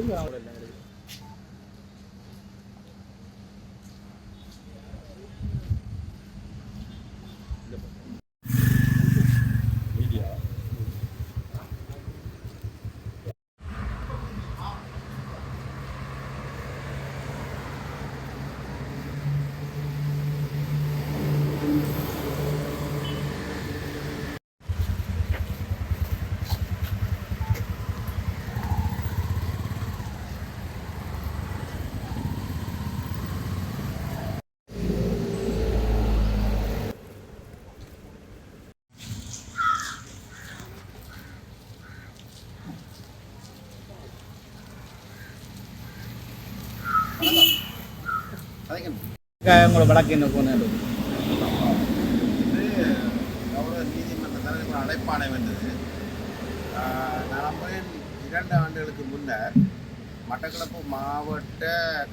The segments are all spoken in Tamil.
ಹೋಗಿ ಅವರೆಲ್ಲ உங்களோட வழக்கு என்ன போனது இது நீதிமன்றத்தில் ஒரு அழைப்பாணை வந்தது. ஆஹ் இரண்டு ஆண்டுகளுக்கு முன்னர் மட்டக்களப்பு மாவட்ட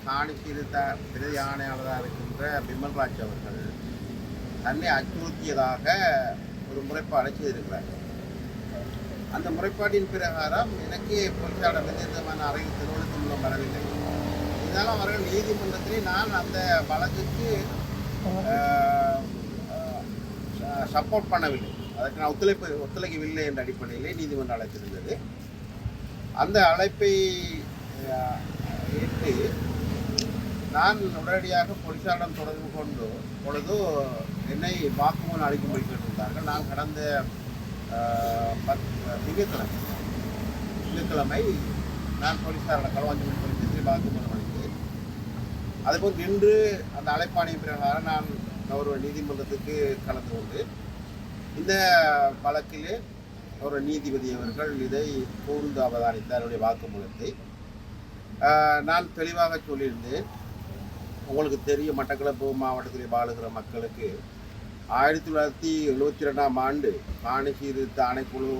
காணி திருத்த பிரதி ஆணையாளராக இருக்கின்ற பிமல்ராஜ் அவர்கள் தன்னை அச்சுறுத்தியதாக ஒரு முறைப்பாடை செய்திருக்கிறார். அந்த முறைப்பாட்டின் பிரகாரம் எனக்கு போலீசாரிடம் எந்த அறையில் திருமணத்தின் மூலம் வரவில்லை. இதனால் அவர்கள் நீதிமன்றத்திலே நான் அந்த வழக்குக்கு சப்போர்ட் பண்ணவில்லை. அதற்கு நான் ஒத்துழைப்பு ஒத்துழைக்கவில்லை என்ற அடிப்படையிலே நீதிமன்றம் அழைத்திருந்தது அந்த அழைப்பை ஏற்று நான் உடனடியாக போலீசாரிடம் தொடர்பு கொண்டு பொழுது என்னை வாக்குமூலம் அளிக்கும்படி கேட்டிருந்தார்கள். நான் கடந்த திங்கட்கிழமை திங்கட்கிழமை நான் போலீசாரிடம் களவாஞ்சி போலீஸ் வாக்குமூலம் அதேபோல் இன்று அந்த அழைப்பாணை பிரகாரம் நான் ஒரு நீதிமன்றத்துக்கு கலந்து கொண்டு இந்த வழக்கிலே ஒரு நீதிபதி அவர்கள் இதை கூர்ந்து அவதானித்தார் என்னுடைய வாக்குமூலத்தை. நான் தெளிவாக சொல்லியிருந்தேன் உங்களுக்கு தெரியும் மட்டக்களப்பு மாவட்டத்தில் வாழுகிற மக்களுக்கு ஆயிரத்தி தொள்ளாயிரத்தி எழுபத்தி ரெண்டாம் ஆண்டு காணி ஆணைக்குழு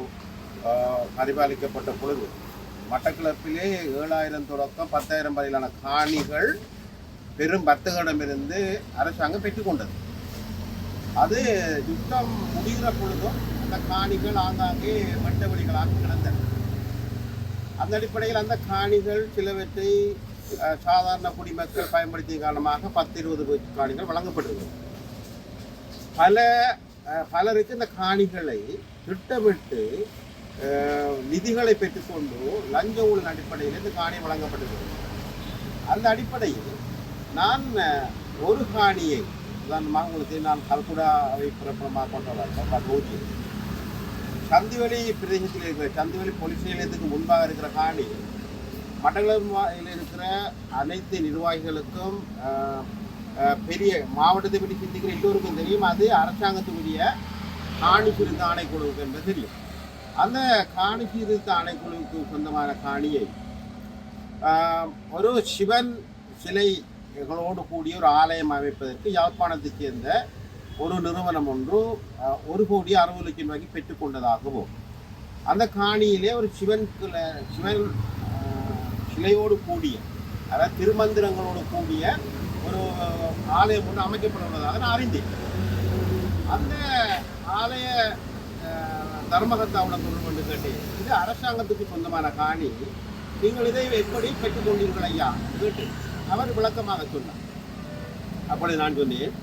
பரிபாலிக்கப்பட்ட பொழுது மட்டக்களப்பிலே ஏழாயிரம் தொடக்கம் பத்தாயிரம் வரையிலான காணிகள் பெரும் வர்த்தகரிடமிருந்து அரசாங்கம் பெற்றுக்கொண்டது. அது யுத்தம் முடிகிற பொழுதும் அந்த காணிகள் ஆங்காங்கே வெட்ட வழிகளாக கிடந்தன. அந்த அடிப்படையில் அந்த காணிகள் சிலவற்றை சாதாரண குடிமக்கள் பயன்படுத்திய காரணமாக பத்து இருபது காணிகள் வழங்கப்படுகிறது. பல பலருக்கு இந்த காணிகளை திட்டமிட்டு நிதிகளை பெற்றுக்கொண்டு லஞ்ச ஊழல் அடிப்படையில் இந்த காணி வழங்கப்படுகிறது அந்த அடிப்படையில் நான் ஒரு காணியை உதாரணமாக உங்களுக்கு நான் கல்குடாவை பிரபலமாக கொண்டவர் நூற்றி சந்திவெளி பிரதேசத்தில் இருக்கிற சந்திவெளி போலீஸ் நிலையத்துக்கு முன்பாக இருக்கிற காணி மட்டக்களப்பில் இருக்கிற அனைத்து நிர்வாகிகளுக்கும் பெரிய மாவட்டத்தை பற்றி சிந்திக்கிற எல்லோருக்கும் தெரியும். அது அரசாங்கத்துக்குரிய காணி திருத்த ஆணைக்குழுவுக்கு என்பது தெரியும். அந்த காணி திருத்த ஆணைக்குழுவுக்கு சொந்தமான காணியை ஒரு சிவன் சிலை எங்களோடு கூடிய ஒரு ஆலயம் அமைப்பதற்கு யாழ்ப்பாணத்தைச் சேர்ந்த ஒரு நிறுவனம் ஒன்று ஒரு கோடி அறுபது லட்சம் ரூபாய்க்கு பெற்றுக்கொண்டதாகவும் அந்த காணியிலே ஒரு சிவன் சிவன் சிலையோடு கூடிய அதாவது திருமந்திரங்களோடு கூடிய ஒரு ஆலயம் ஒன்று அமைக்கப்பட்டுள்ளதாக நான் அறிந்தேன். அந்த ஆலய ஆஹ், தர்மகர்த்தாவுடன் தொடர்பு கொண்டு கேட்டேன். இது அரசாங்கத்துக்கு சொந்தமான காணி. நீங்கள் இதை எப்படி பெற்றுக்கொண்டீர்கள் ஐயா? கேட்டு அவர் விளக்கமாக சொன்னார். அப்படி நான் சொன்னேன்.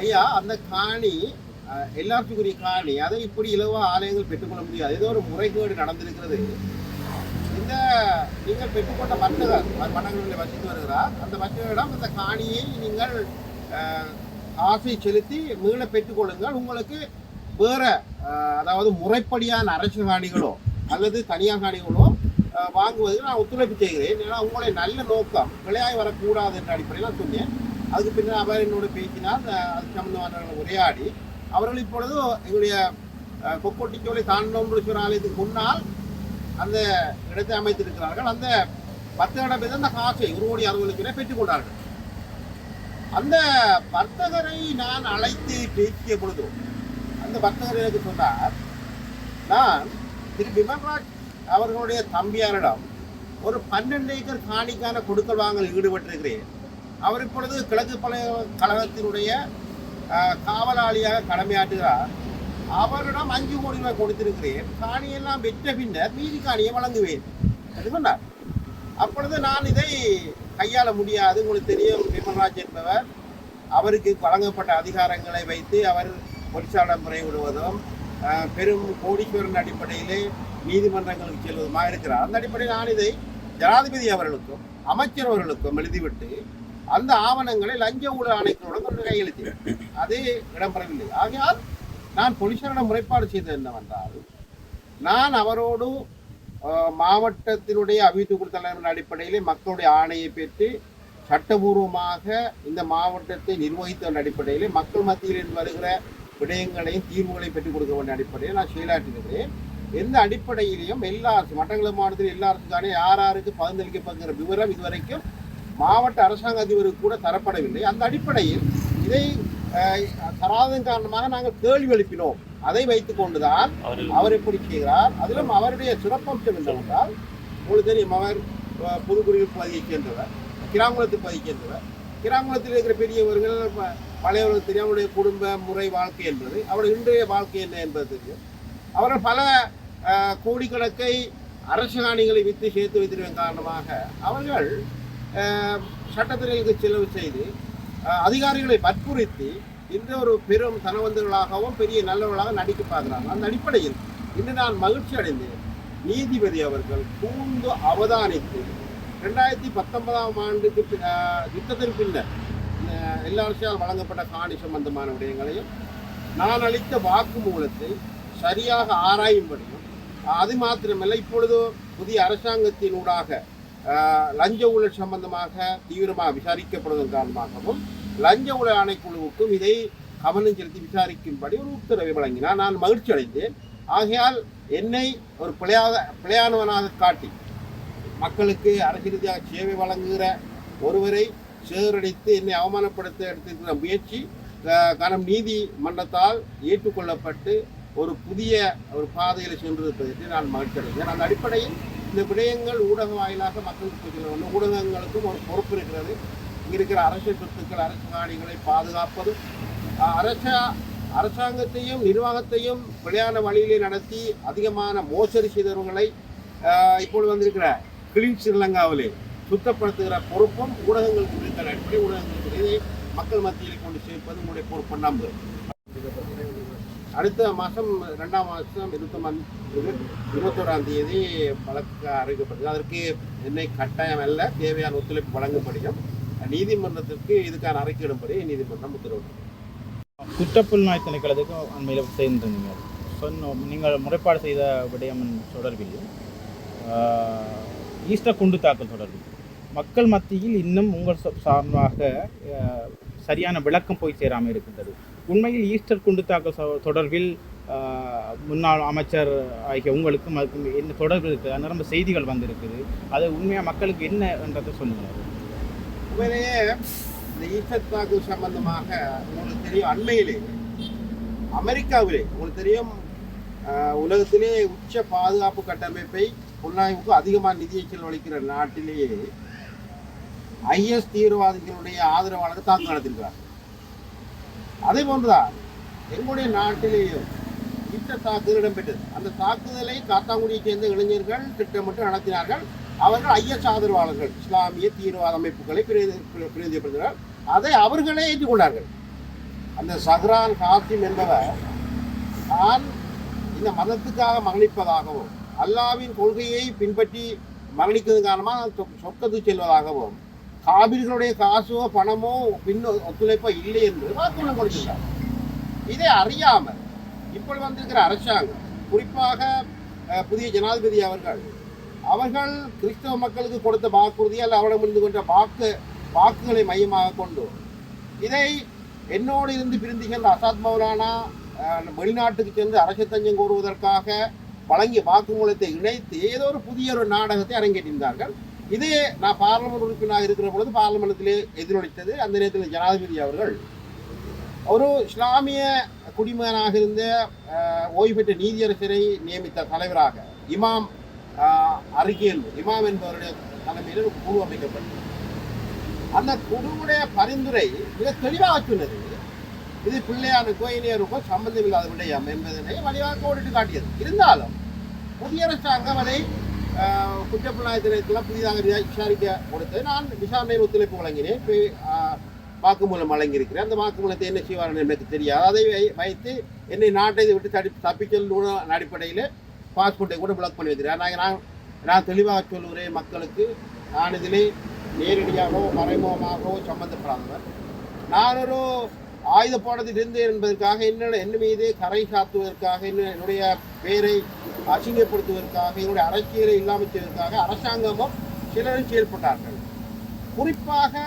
ஐயா அந்த காணி எல்லாத்துக்குரிய காணி அதை இப்படி இலவா ஆலயங்கள் பெற்றுக்கொள்ள முடியாது. ஏதோ ஒரு முறைகேடு நடந்திருக்கிறது. இந்த நீங்கள் பெற்றுக்கொண்ட வர்த்தகர் மன்னர்களில் வசித்து வருகிறார். அந்த வர்த்தகரிடம் அந்த காணியை நீங்கள் ஆசை செலுத்தி மீள பெற்றுக்கொள்ளுங்கள். உங்களுக்கு வேற அதாவது முறைப்படியான அரசு காணிகளோ அல்லது தனியார் காணிகளோ வாங்குவதற்கு நான் ஒத்துழைப்பு செய்கிறேன். ஏன்னா உங்களுடைய நல்ல நோக்கம் விளையாய் வரக்கூடாது என்ற அடிப்படையில் நான் சொன்னேன். அதுக்கு பின்னர் அவர் என்னோட பேசினால் அது சம்பந்தமானவர்கள் உரையாடி அவர்கள் இப்பொழுது எங்களுடைய அஹ், கொக்கோட்டிச்சோலை தாண்டோம்புரீஸ்வரர் ஆலயத்துக்கு முன்னால் அந்த இடத்தை அமைத்திருக்கிறார்கள். அந்த வர்த்தகரிடம் இருந்து அந்த காசை ஒரு கோடி அறுபது லட்சம் ரூபாய் பெற்றுக்கொண்டார்கள் அந்த வர்த்தகரை நான் அழைத்து பேசிய பொழுது அந்த வர்த்தகர் எனக்கு சொன்னார் நான் திரு விமல்ராஜ் அவர்களுடைய தம்பியாரிடம் ஒரு பன்னெண்டு ஏக்கர் காணிக்கான கொடுக்கல் வாங்கல் ஈடுபட்டிருக்கிறேன். அவர் இப்பொழுது கிழக்கு பழைய கழகத்தினுடைய காவலாளியாக கடமையாற்றுகிறார். அவரிடம் அஞ்சு கோடி ரூபாய் கொடுத்திருக்கிறேன். காணியெல்லாம் வெற்ற பின்னர் மீதி காணியை வழங்குவேன். என்று சொன்னார் அப்பொழுது நான் இதை கையாள முடியாது. உங்களுக்கு தெரியும் விமல்ராஜ் என்பவர் அவருக்கு வழங்கப்பட்ட அதிகாரங்களை வைத்து அவர் பொறிச்சாளர் முறையிடுவதும் விடுவதும் பெரும் கோடீஸ்வரன் அடிப்படையிலே நீதிமன்றங்களுக்கு செல்வதுமாக இருக்கிறார். அந்த அடிப்படையில் நான் இதை ஜனாதிபதி அவர்களுக்கும் அமைச்சர் அவர்களுக்கும் எழுதிவிட்டு அந்த ஆவணங்களை லஞ்ச ஊழல் ஆணைக்குழுடன் கொண்டு கையெழுத்தினேன் அது இடம்பெறவில்லை. ஆகையால் நான் போலீசாரிடம் முறைப்பாடு செய்தது என்னவென்றால் நான் அவரோடு மாவட்டத்தினுடைய அபிவிருத்தி தலைவரின் அடிப்படையிலே மக்களுடைய ஆணையை பெற்று சட்டபூர்வமாக இந்த மாவட்டத்தை நிர்வகித்த அடிப்படையிலே மக்கள் மத்தியில் இருந்து வருகிற விடயங்களையும் தீர்வுகளையும் பெற்றுக் கொடுக்க வேண்டிய அடிப்படையில் நான் செயலாற்றிருக்கிறேன். எந்த அடிப்படையிலையும் எல்லா அரசு மட்டக்களப்பு மாவட்டத்தில் எல்லா அரசுக்கான யார் யாருக்கு பகிர்ந்தளிக்கப்படுகிற விவரம் இதுவரைக்கும் மாவட்ட அரசாங்க அதிபருக்கு கூட தரப்படவில்லை. அந்த அடிப்படையில் இதை தராதன் காரணமாக நாங்கள் கேள்வி எழுப்பினோம். அதை வைத்துக் கொண்டுதான் அவர் எப்படி செய்கிறார்? அதிலும் அவருடைய சிறப்பம்சம் என்னவென்றால் உங்களுக்கு தெரியும் அவர் அஹ், புதுக்குடியிருப்பு பகுதியைச் சேர்ந்தவர் கிராங்குளத்து பகுதியைச் சேர்ந்தவர் கிராங்குளத்தில் இருக்கிற பெரியவர்கள் பழையவர்களுக்கு தெரியும் அவருடைய குடும்ப முறை வாழ்க்கை என்பது அவருடைய இன்றைய வாழ்க்கை என்ன என்பது தெரியும். அவர்கள் பல கோடிக்கணக்கை அரசாணிகளை விற்று சேர்த்து வைத்திருவதன் காரணமாக அவர்கள் சட்டத்திற்கு செலவு செய்து அதிகாரிகளை வற்புறுத்தி இன்று ஒரு பெரும் தனவந்தர்களாகவும் பெரிய நல்லவர்களாக நடிக்க பார்க்கிறார்கள். அந்த அடிப்படையில் இன்று நான் மகிழ்ச்சி அடைந்தேன். நீதிபதி அவர்கள் கூர்ந்து அவதானித்து ரெண்டாயிரத்தி பத்தொன்பதாம் ஆண்டுக்கு யுத்தத்தின் பின்னர் அஹ், வழங்கப்பட்ட காணி சம்பந்தமான விடயங்களையும் நான் அளித்த வாக்குமூலத்தை சரியாக ஆராயும்படியும் அது மாத்திரமல்ல இப்பொழுது புதிய அரசாங்கத்தினூடாக லஞ்ச ஊழல் சம்பந்தமாக தீவிரமாக விசாரிக்கப்படுவதன் காரணமாகவும் லஞ்ச ஊழல் ஆணைக்குழுவுக்கும் இதை கவனம் செலுத்தி விசாரிக்கும்படி ஒரு உத்தரவை வழங்கினார். நான் மகிழ்ச்சி அடைந்தேன் ஆகையால் என்னை ஒரு பிழையாக பிழையானவனாக காட்டி மக்களுக்கு அரசு ரீதியாக சேவை வழங்குகிற ஒருவரை சேரடித்து என்னை அவமானப்படுத்த எடுத்திருக்கிற முயற்சி கனம் நீதி மன்றத்தால் ஏற்றுக்கொள்ளப்பட்டு ஒரு புதிய ஒரு பாதையில் சென்றிருப்பதற்கு நான் மகிழ்ச்சி அந்த அடிப்படையில் இந்த விடயங்கள் ஊடக வாயிலாக மக்களுக்கு போய் வேண்டும் ஊடகங்களுக்கும் ஒரு பொறுப்பு இருக்கிறது. இங்கே இருக்கிற அரசு சொத்துக்கள் அரசு காணிகளை பாதுகாப்பதும் அரச அரசாங்கத்தையும் நிர்வாகத்தையும் விளையாட வழியிலே நடத்தி அதிகமான மோசடி செய்தவர்களை இப்பொழுது வந்திருக்கிற கிளீன் ஸ்ரீலங்காவிலே சுத்தப்படுத்துகிற பொறுப்பும் ஊடகங்களுக்கு இருக்கிற அடிப்படை ஊடகங்களுக்கு இதை மக்கள் மத்தியில் கொண்டு சேர்ப்பது உங்களுடைய பொறுப்பு நம்பு. அடுத்த மாதம் ரெண்டாம் மாதம் இருபத்தொம்பது இருபத்தோராம் தேதி வழக்கு அறிவிக்கப்பட்டது அதற்கு என்னை கட்டாயம் அல்ல தேவையான ஒத்துழைப்பு வழங்கும்படியும் நீதிமன்றத்திற்கு இதுக்கான அறிக்கையிடும்படி நீதிமன்றம் உத்தரவிட்டது குற்றப்புலனாய் திணைக்களத்துக்கு அண்மையில் சேர்ந்திருந்தீங்க. சொன்ன நீங்கள் முறைப்பாடு செய்த விடயம் தொடர்பில் ஈஸ்டர் குண்டு தாக்கல் தொடர்பில். மக்கள் மத்தியில் இன்னும் உங்கள் சார்பாக சரியான விளக்கம் போய் சேராமல் இருக்கின்றது. உண்மையில் ஈஸ்டர் குண்டு தாக்கல் தொடர்பில் முன்னாள் அமைச்சர் ஆகிய உங்களுக்கும் அதுக்கும் என்ன தொடர்பு இருக்குது? அந்த ரொம்ப செய்திகள் வந்திருக்குது. அது உண்மையாக மக்களுக்கு என்ன என்றதை சொல்லுங்கள். உண்மையிலேயே இந்த ஈஸ்டர் தாக்குதல் சம்பந்தமாக உங்களுக்கு தெரியும் அண்மையிலே அமெரிக்காவிலே உங்களுக்கு தெரியும் உலகத்திலே உச்ச பாதுகாப்பு கட்டமைப்பை புலனாய்வுக்கு அதிகமாக நிதியை செலவழிக்கிற நாட்டிலேயே ஐஎஸ் தீவிரவாதிகளுடைய ஆதரவாளர்கள் தாக்குதல் நடத்திருக்கிறார் அதே போன்றுதான் எங்களுடைய நாட்டிலேயும் திட்ட தாக்குதல் இடம்பெற்றது. அந்த தாக்குதலை காத்தாங்குடியைச் சேர்ந்த இளைஞர்கள் திட்டமிட்டு நடத்தினார்கள். அவர்கள் ஐஎஸ் ஆதரவாளர்கள் இஸ்லாமிய தீவிரவாத அமைப்புகளை பிரதி- பிரதிநிதிப்படுத்தினார் அதை அவர்களே ஏற்றுக்கொண்டார்கள். அந்த சஹ்ரான் காசிம் என்பவர் தான் இந்த மதத்துக்காக மரணிப்பதாகவும் அல்லாவின் கொள்கையை பின்பற்றி மரணிக்கிறது காரணமாக சொ- சொர்க்கத்துக்கு செல்வதாகவும் காவிரிகளுடைய காசோ பணமோ பின் ஒத்துழைப்போ இல்லை என்று வாக்குமூலம் கொடுத்திருக்கார் இதை அறியாமல் இப்பொழுது வந்திருக்கிற அரசாங்கம் குறிப்பாக புதிய ஜனாதிபதி அவர்கள் அவர்கள் கிறிஸ்தவ மக்களுக்கு கொடுத்த வாக்குறுதி அல்ல அவரிடமிருந்து கொண்ட வாக்கு வாக்குகளை மையமாக கொண்டு இதை என்னோடு இருந்து பிரிந்து சென்ற அசாத் மௌலானா வெளிநாட்டுக்கு சென்று அரசு தஞ்சம் கோருவதற்காக வழங்கிய வாக்குமூலத்தை இணைத்து ஏதோ ஒரு புதிய ஒரு நாடகத்தை அரங்கேற்றிருந்தார்கள். இது நான் பார்லமெண்ட் உறுப்பினராக இருக்கிற பொழுது பார்லமெண்டத்திலே எதிரொலித்தது. அந்த நேரத்தில் ஜனாதிபதி அவர்கள் ஒரு இஸ்லாமிய குடிமகனாக இருந்த ஓய்வு பெற்ற நீதியரசரை நியமித்த தலைவராக இமாம் அஹ், இமாம் என்பவருடைய தலைமையில் ஒரு குழு அமைக்கப்பட்டது. அந்த குழுவுடைய பரிந்துரை மிக தெளிவாக சொன்னது. இது பிள்ளையானுக்கோ இனியருக்கோ சம்பந்தம் இல்லாத விடயம் என்பதனை வழியாக கோடிட்டு காட்டியது. இருந்தாலும் புதிய அரசாங்கம் அதை ஆஹ், குற்றப்புலனாய்த்துறையெல்லாம் புதிதாக விசாரிக்க கொடுத்து நான் விசாரணையில் ஒத்துழைப்பு வழங்கினேன். வாக்குமூலம் வழங்கியிருக்கிறேன். அந்த வாக்குமூலத்தை என்ன செய்வார்கள் எனக்கு தெரியாது. அதை வை- வைத்து என்னை நாட்டை விட்டு தடி தப்பிச்சல் அடிப்படையில் பாஸ்போர்ட்டை கூட பிளாக் பண்ணி வைக்கிறேன் நான் நான் நான் தெளிவாக சொல்லுகிறேன் மக்களுக்கு நான் இதிலே நேரடியாகவோ மறைமுகமாகவோ சம்மந்தப்படாதவர். நான் ஒரு ஆயுத போடத்தில் இருந்தேன் என்பதற்காக என்னோட என் மீது கரை சாத்துவதற்காக என்ன- என்னுடைய பேரை அசிங்கப்படுத்துவதற்காக என்னுடைய அரசியலை இல்லாமல் செய்வதற்காக அரசாங்கமும் சிலரும் செயல்பட்டார்கள். குறிப்பாக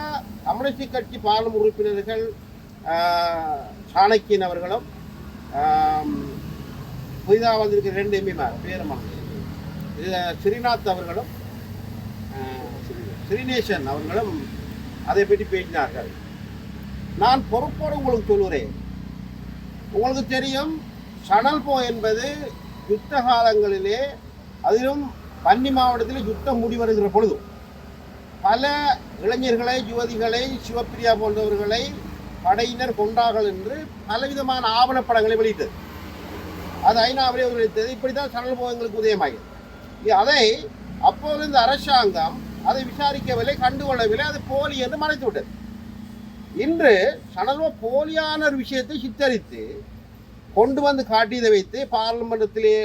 கம்யூனிஸ்ட் கட்சி பாராளுமன்ற உறுப்பினர்கள் சாணக்கியன் அவர்களும் புதிதாக வந்திருக்கிற ரெண்டு எம்பிமார் பேரமான ஸ்ரீநாத் அவர்களும் ஸ்ரீநேசன் அவர்களும் அதை பற்றி பேசினார்கள். நான் பொறுப்போடு உங்களுக்கு சொல்கிறேன் உங்களுக்கு தெரியும் சணல் போ என்பது யுத்த காலங்களிலே அதிலும் பன்னி மாவட்டத்தில் யுத்தம் முடிவருகிற பொழுது பல இளைஞர்களை யுவதிகளை சிவப்பிரியா போன்றவர்களை படையினர் கொண்டார்கள் என்று பலவிதமான ஆவணப்படங்களை வெளியிட்டது. அது ஐநாவிலே வெளியிட்டது. இப்படி தான் சணல் போ உதயமாகிறது அதை அப்போது இந்த அரசாங்கம் அதை விசாரிக்கவில்லை கண்டுகொள்ளவில்லை. அது போலி என்று மறைத்து விட்டது இன்று சடல்வ போலியான ஒரு விஷயத்தை சித்தரித்து கொண்டு வந்து காட்டியதை வைத்து பாராளுமன்றத்திலே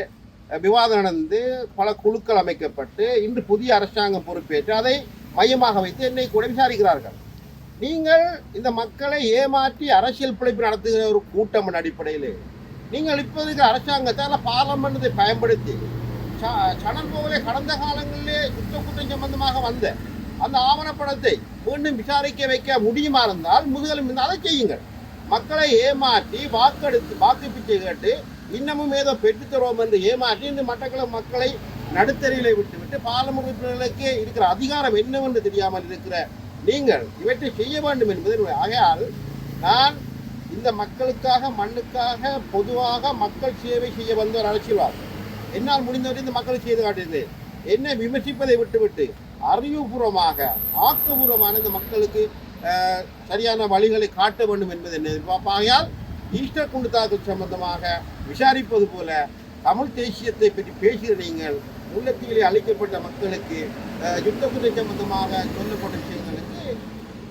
விவாதம் நடந்து பல குழுக்கள் அமைக்கப்பட்டு இன்று புதிய அரசாங்கம் பொறுப்பேற்று அதை மையமாக வைத்து என்னை கூட விசாரிக்கிறார்கள். நீங்கள் இந்த மக்களை ஏமாற்றி அரசியல் பிழைப்பு நடத்துகிற ஒரு கூட்டம் அடிப்படையில் நீங்கள் இப்போதைக்கு அரசாங்கத்தை அல்ல பாராளுமன்றத்தை பயன்படுத்தி ச- சணல் போகலே கடந்த காலங்களிலே குற்ற குற்றம் சம்பந்தமாக வந்த அந்த ஆவணப்படத்தை மீண்டும் விசாரிக்க வைக்க முடியுமா இருந்தால் முதுகலும் இருந்தால் அதை செய்யுங்கள். மக்களை ஏமாற்றி வாக்கெடுத்து வாக்கு பிச்சை கேட்டு இன்னமும் ஏதோ பெற்றுத்தருவோம் என்று ஏமாற்றி இந்த மட்டக்கள மக்களை நடுத்தரையிலே விட்டுவிட்டு பாராளுமன்ற உறுப்பினர்களுக்கு இருக்கிற அதிகாரம் என்னவென்று தெரியாமல் இருக்கிற நீங்கள் இவற்றை செய்ய வேண்டும் என்பது ஆகையால் நான் இந்த மக்களுக்காக மண்ணுக்காக பொதுவாக மக்கள் சேவை செய்ய வந்த ஒரு அரசியல்வாதி. என்னால் முடிந்தவரை இந்த மக்களை செய்து காட்டியிருந்தேன் என்னை? விமர்சிப்பதை விட்டுவிட்டு அறிவுபூர்வமாக ஆக்கபூர்வமான இந்த மக்களுக்கு சரியான வழிகளை காட்ட வேண்டும் என்பது என்ன ஈஸ்டர் குண்டு தாக்கல் சம்பந்தமாக விசாரிப்பது போல தமிழ் தேசியத்தை பற்றி பேசுகிற நீங்கள் முல்லைத்தீவிலே அளிக்கப்பட்ட மக்களுக்கு யுத்த குற்றம் சம்பந்தமாக சொல்லப்பட்ட விஷயங்களுக்கு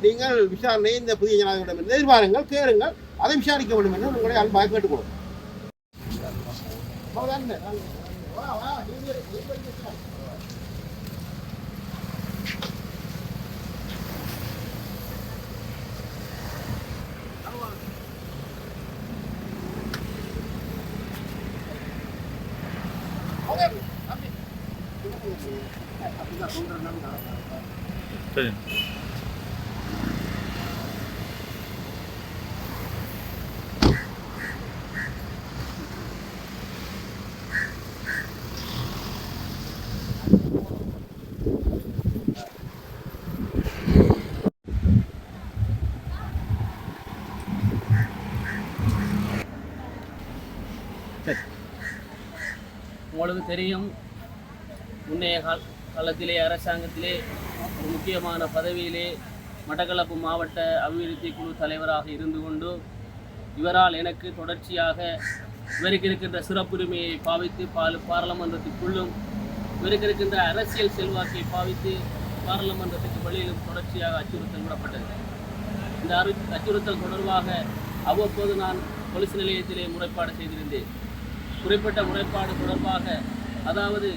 நீங்கள் விசாரணை இந்த புதிய ஜனாதிபதியிடம் எதிர்பாருங்கள் கேளுங்கள் அதை விசாரிக்க வேண்டும் என்று உங்களுடைய அன்பாக கேட்டுக்கொள்ளும் உங்களுக்கு தெரியும். முன்னைய கால காலத்திலே அரசாங்கத்திலே ஒரு முக்கியமான பதவியிலே மட்டக்களப்பு மாவட்ட அபிவிருத்தி குழு தலைவராக இருந்து கொண்டு இவரால் எனக்கு தொடர்ச்சியாக இவருக்கு இருக்கின்ற சிறப்புரிமையை பாவித்து பால் பாராளுமன்றத்துக்குள்ளும் இவருக்கு இருக்கின்ற அரசியல் செல்வாக்கை பாவித்து பாராளுமன்றத்துக்கு வெளியிலும் தொடர்ச்சியாக அச்சுறுத்தல் விடப்பட்டது. இந்த அச்சுறுத்தல் தொடர்பாக அவ்வப்போது நான் பொலிஸ் நிலையத்திலே முறைப்பாடு செய்திருந்தேன். குறிப்பிட்ட முறைப்பாடு தொடர்பாக அதாவது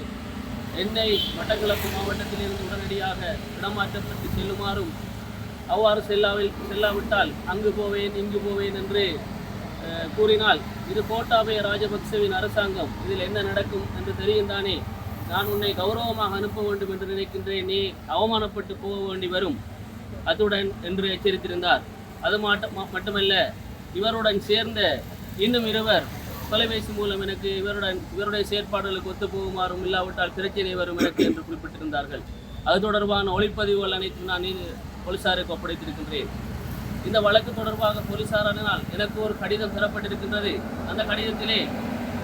என்னை மட்டக்களப்பு மாவட்டத்திலிருந்து உடனடியாக இடமாற்றப்பட்டு செல்லுமாறும் அவ்வாறு செல்லாவில் செல்லாவிட்டால் அங்கு போவேன் இங்கு போவேன் என்று கூறினால் இது கோட்டாபய ராஜபக்சவின் அரசாங்கம் இதில் என்ன நடக்கும் என்று தெரியும் தானே. நான் உன்னை கௌரவமாக அனுப்ப வேண்டும் என்று நினைக்கின்றேன். நீ அவமானப்பட்டு போக வேண்டி வரும். அத்துடன் என்று எச்சரித்திருந்தார். அது மாட்ட மட்டுமல்ல இவருடன் சேர்ந்த இன்னும் இருவர் தொலைபேசி மூலம் எனக்கு இவருடன் இவருடைய செயற்பாடுகளுக்கு ஒத்து போகுமாறும் இல்லாவிட்டால் பிரச்சனை வரும் எனக்கு என்று குறிப்பிட்டிருந்தார்கள். அது தொடர்பான ஒளிப்பதிவுகள் அனைத்தும் நான் போலீசாருக்கு ஒப்படைத்திருக்கின்றேன். இந்த வழக்கு தொடர்பாக போலீசாரினால் எனக்கு ஒரு கடிதம் பெறப்பட்டிருக்கின்றது அந்த கடிதத்திலே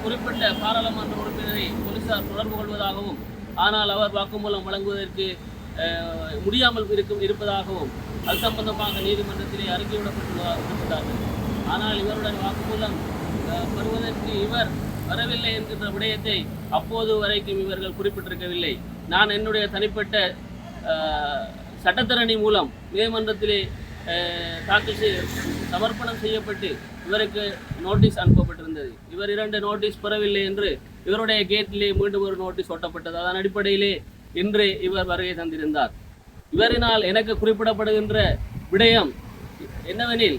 குறிப்பிட்ட பாராளுமன்ற உறுப்பினரை போலீசார் தொடர்பு கொள்வதாகவும் ஆனால் அவர் வாக்குமூலம் வழங்குவதற்கு அஹ், முடியாமல் இருக்கும் இருப்பதாகவும் அது சம்பந்தமாக நீதிமன்றத்திலே அறிக்கைவிடப்பட்டுள்ளார்கள் ஆனால் இவருடன் வாக்குமூலம் வருவதற்கு பெறுவதற்கு இவர் வரவில்லை என்கின்ற விடயத்தை அப்போது வரைக்கும் இவர்கள் குறிப்பிட்டிருக்கவில்லை. நான் என்னுடைய தனிப்பட்ட சட்டத்தரணி மூலம் நீதிமன்றத்திலே தாக்கல் செய்ய சமர்ப்பணம் செய்யப்பட்டு இவருக்கு நோட்டீஸ் அனுப்பப்பட்டிருந்தது. இவர் இரண்டு நோட்டீஸ் பெறவில்லை என்று இவருடைய கேட்டிலே மீண்டும் ஒரு நோட்டீஸ் ஒட்டப்பட்டது. அதன் அடிப்படையிலே இன்று இவர் வருகை தந்திருந்தார். இவரினால் எனக்கு குறிப்பிடப்படுகின்ற விடயம் என்னவெனில்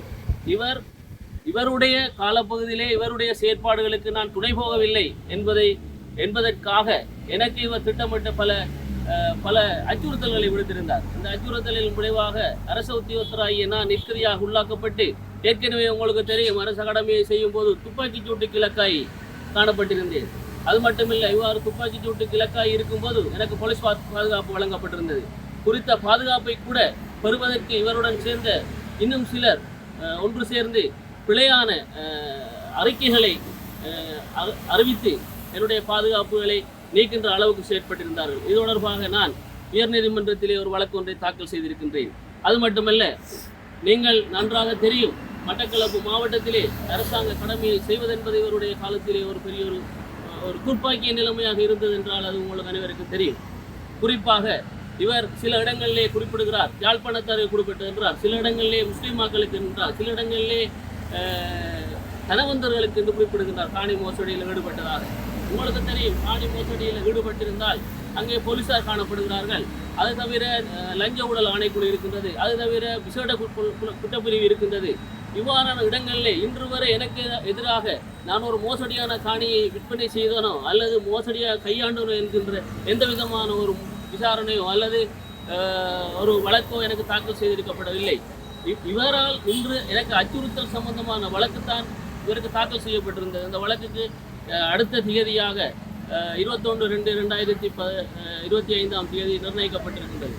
இவர் இவருடைய காலப்பகுதியிலே இவருடைய செயற்பாடுகளுக்கு நான் துணை போகவில்லை என்பதை என்பதற்காக எனக்கு இவர் திட்டமிட்ட பல பல அச்சுறுத்தல்களை விடுத்திருந்தார். இந்த அச்சுறுத்தலின் விளைவாக அரச உத்தியோகத்தராகிய நான் நிஷ்கிரியாக உள்ளாக்கப்பட்டு ஏற்கனவே உங்களுக்கு தெரியும் அரசு கடமையை செய்யும் போது துப்பாக்கிச் சூட்டு கிழக்காய் காணப்பட்டிருந்தேன் அது மட்டுமில்லை இவ்வாறு துப்பாக்கிச் சூட்டு கிழக்காய் இருக்கும்போது எனக்கு போலீஸ் பாதுகாப்பு வழங்கப்பட்டிருந்தது. குறித்த பாதுகாப்பை கூட பெறுவதற்கு இவருடன் சேர்ந்த இன்னும் சிலர் ஒன்று சேர்ந்து பிழையான அறிக்கைகளை அறிவித்து என்னுடைய பாதுகாப்புகளை நீக்கின்ற அளவுக்கு செயற்பட்டிருந்தார்கள். இது தொடர்பாக நான் உயர்நீதிமன்றத்திலே ஒரு வழக்கு ஒன்றை தாக்கல் செய்திருக்கின்றேன். அது மட்டுமல்ல நீங்கள் நன்றாக தெரியும் மட்டக்களப்பு மாவட்டத்திலே அரசாங்க கடமையை செய்வதென்பது இவருடைய காலத்திலே ஒரு பெரிய ஒரு ஒரு துப்பாக்கிய நிலைமையாக இருந்தது என்றால் அது உங்களுக்கு அனைவருக்கும் தெரியும். குறிப்பாக இவர் சில இடங்களிலே குறிப்பிடுகிறார் யாழ்ப்பாணத்தாரை குறிப்பிட்டிருக்கிறார் சில இடங்களிலே முஸ்லீம் மக்களுக்கு என்றார் சில இடங்களிலே தனவந்தர்களுக்கு என்று குறிப்பிடுகின்றார். காணி மோசடியில் ஈடுபட்டதாக. உங்களுக்கு தெரியும் காணி மோசடியில் ஈடுபட்டிருந்தால் அங்கே போலீசார் காணப்படுகிறார்கள். அது தவிர லஞ்ச ஊழல் ஆணைக்குழு இருக்கின்றது. அது தவிர விசேட கு- குற்றப்பிரிவு இருக்கின்றது. இவ்வாறான இடங்களிலே இன்று வரை எனக்கு எதிராக நான் ஒரு மோசடியான காணியை விற்பனை செய்தனோ அல்லது மோசடியாக கையாண்டனோ என்கின்ற எந்த விதமான ஒரு விசாரணையோ அல்லது ஒரு வழக்கோ எனக்கு தாக்கல் செய்திருக்கப்படவில்லை. இவரால் இன்று எனக்கு அச்சுறுத்தல் சம்பந்தமான வழக்குத்தான் இவருக்கு தாக்கல் செய்யப்பட்டிருந்தது. அந்த வழக்குக்கு அடுத்த தேதியாக இருபத்தொன்று ரெண்டு ரெண்டாயிரத்தி ப இருபத்தி ஐந்தாம் தேதி நிர்ணயிக்கப்பட்டிருக்கின்றது.